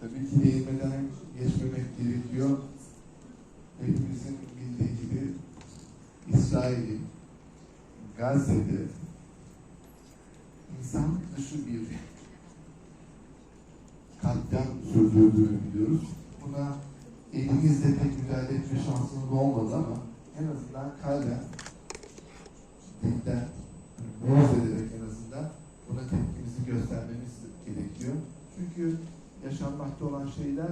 tabii ki değinmeden geçmemek gerekiyor. Hepimizin bildiği gibi İsrail'in Gazze'de insanlık dışı bir katliam sürdürdüğünü biliyoruz. Buna elimizle pek müdahale etme şansımız olmadı ama en azından kalben dilden boğaz ederek en azından buna tepkimizi göstermemiz gerekiyor. Çünkü yaşanmakta olan şeyler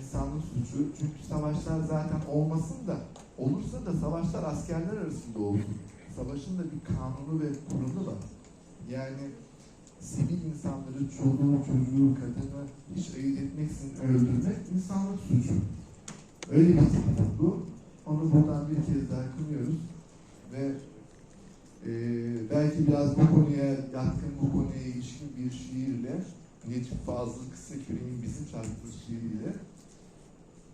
insanlık suçu. Çünkü savaşlar zaten olmasın da olursa da savaşlar askerler arasında olsun. Savaşın da bir kanunu ve kuralı var. Yani sivil insanları, çoluğu, çocuğu, kadını hiç ayırt etmeksizin öldürmek insanlık suçu. Öyle bir tehdit bu. Onu buradan bir kez daha kınıyoruz. Ve eee, belki biraz bu konuya yatkın, bu konuya ilişkin bir şiirle Necip Fazıl Kısaküre'nin bizim çarptığımız şiiriyle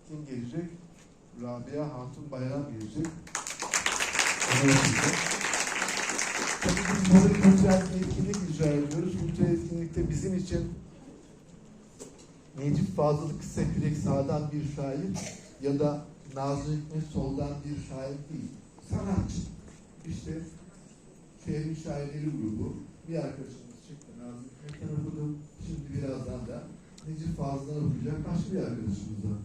kim gelecek? Rabia Hatun Bayram gelecek. Tabii biz burada kültürel bir etkinlik icra ediyoruz. Kültürel etkinlikte bizim için Necip Fazıl Kısakürek sağdan bir şair ya da Nazım Hikmet soldan bir şair değil. Sanatçı. İşte şehrin şairleri grubu. Bir arkadaşımız çıktı. Nazım Hikmet'ten okudu. Şimdi birazdan da Necip Fazıl'dan okuyacak başka bir arkadaşımız var.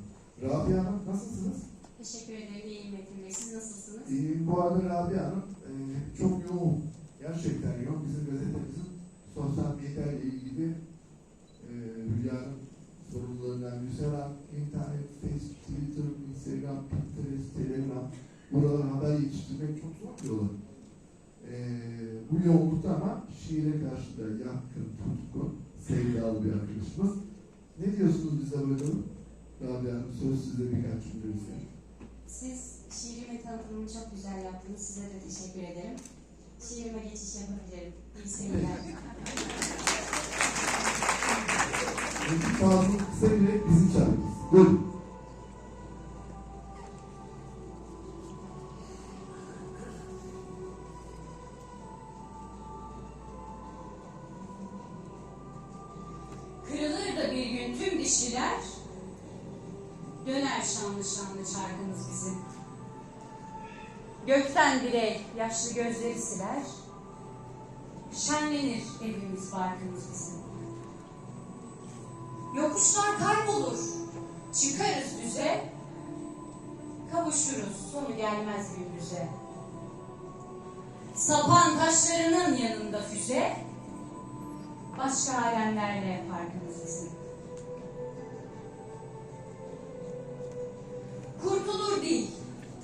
Rabia Hanım nasılsınız? Teşekkür ederim. İyiyim Metin Bey. Siz nasılsınız? Ee, bu arada Rabia Hanım e, çok yoğun. Gerçekten yoğun. Bizim gazetemizin sosyal medya ile ilgili e, Hülya'nın sorumlularından birisi var. İnternet, Facebook, Twitter, Instagram, Pinterest, Telegram buralara haber yetiştirmek çok zor diyorlar. E, bu yoğunlukta ama şiire karşı da yatkın, tutkun, sevdalı bir arkadaşımız. Ne diyorsunuz bize bakalım? Rabia Hanım söz size birkaç cümle istedim. Siz şiirime tanıtımını çok güzel yaptınız. Size de teşekkür ederim. Şiirime geçiş yapabilirim. İyi seyirler. Necip Fazıl Kısakürek bizim şarkımız. Buyurun. Bir gün tüm dişliler, döner şanlı şanlı çarkımız bizim. Gökten bile yaşlı gözleri siler, şenlenir evimiz barkımız bizim. Yokuşlar kaybolur, çıkarız düze, kavuşuruz sonu gelmez gündüze. Sapan taşlarının yanında füze, başka alemlerle farkımız bizim.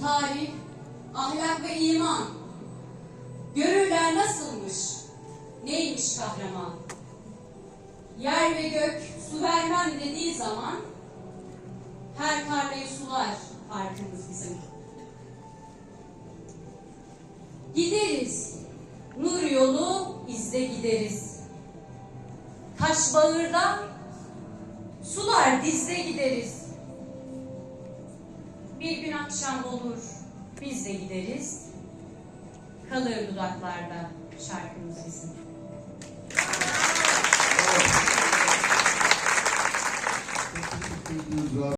Tarih, ahlak ve iman. Görürler nasılmış, neymiş kahraman. Yer ve gök su vermem dediği zaman her tarlayı sular farkımız bizim. Gideriz, nur yolu izle gideriz. Taş bağırda sular dizde gideriz. Bir gün akşam olur biz de gideriz. Kalır dudaklarda şarkımız bizim.